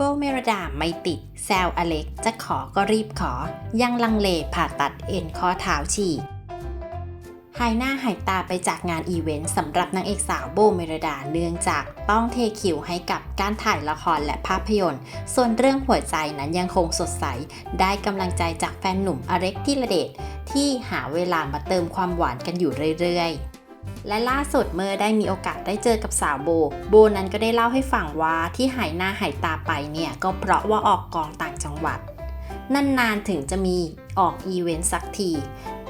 บเมรดาไม่ติด แซวอเล็กจะขอก็รีบขอ ยังลังเลผ่าตัดเอ็นข้อเท้าฉีกหายหน้าหายตาไปจากงานอีเวนต์สำหรับนางเอกสาวโบเมรดาเนื่องจากต้องเทคิวให้กับการถ่ายละครและภาพยนตร์ ส่วนเรื่องหัวใจนั้นยังคงสดใส ได้กำลังใจจากแฟนหนุ่มอเล็กที่ระเดชที่หาเวลามาเติมความหวานกันอยู่เรื่อยๆ และล่าสุดเมื่อได้มีโอกาสได้เจอกับสาวโบ โบนั้นก็ได้เล่าให้ฟังว่าที่หายหน้าหายตาไปเนี่ยก็เพราะว่าออกกองต่างจังหวัด นานๆถึงจะมีออกอีเวนต์สักที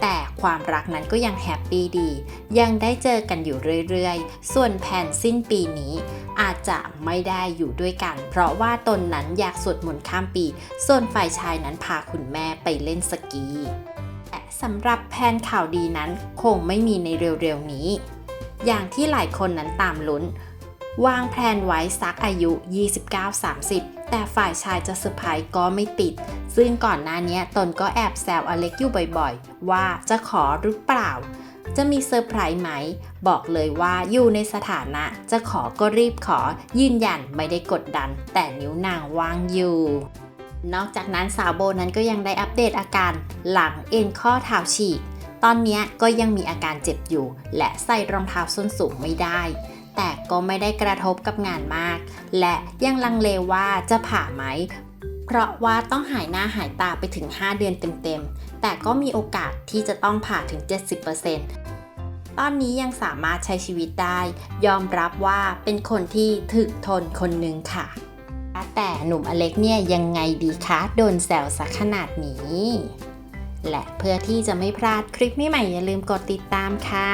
แต่ความรักนั้นก็ยังแฮปปี้ดี ยังได้เจอกันอยู่เรื่อยๆ ส่วนแผนสิ้นปีนี้ อาจจะไม่ได้อยู่ด้วยกัน เพราะว่าตนนั้นอยากสวดมนต์ข้ามปี ส่วนฝ่ายชายนั้นพาคุณแม่ไปเล่นสกี สำหรับแผนข่าวดีนั้นคงไม่มีในเร็วๆนี้ อย่างที่หลายคนนั้นตามลุ้น วางแผนไว้สักอายุ 29-30 แต่ฝ่ายชายจะเซอร์ไพรส์ก็ไม่ติด ซึ่งก่อนหน้านี้ตนก็แอบแซวอเล็กอยู่บ่อยๆ ว่าจะขอหรือเปล่า จะมีเซอร์ไพรส์ไหม บอกเลยว่าอยู่ในสถานะจะขอก็รีบขอยืนยันไม่ได้กดดัน แต่นิ้วนางว่างอยู่ นอกจากนั้นสาวโบนั้นก็ยังได้อัปเดตอาการหลังเอ็นข้อเท้าฉีก ตอนนี้ก็ยังมีอาการเจ็บอยู่ และใส่รองเท้าส้นสูงไม่ได้ แต่ก็ไม่ได้กระทบกับงานมาก และยังลังเลว่าจะผ่าไหม เพราะว่าต้องหายหน้าหายตาไปถึง 5 เดือนเต็มๆ แต่ก็มีโอกาสที่จะต้องผ่าถึง 70%ตอนนี้ยังสามารถใช้ชีวิตได้ ยอมรับว่าเป็นคนที่ถึกทนคนหนึ่งค่ะ แต่หนุ่มอเล็กเนี่ยยังไงดีคะโดนแซวสักขนาดนี้ และเพื่อที่จะไม่พลาดคลิปใหม่ๆอย่าลืมกดติดตามค่ะ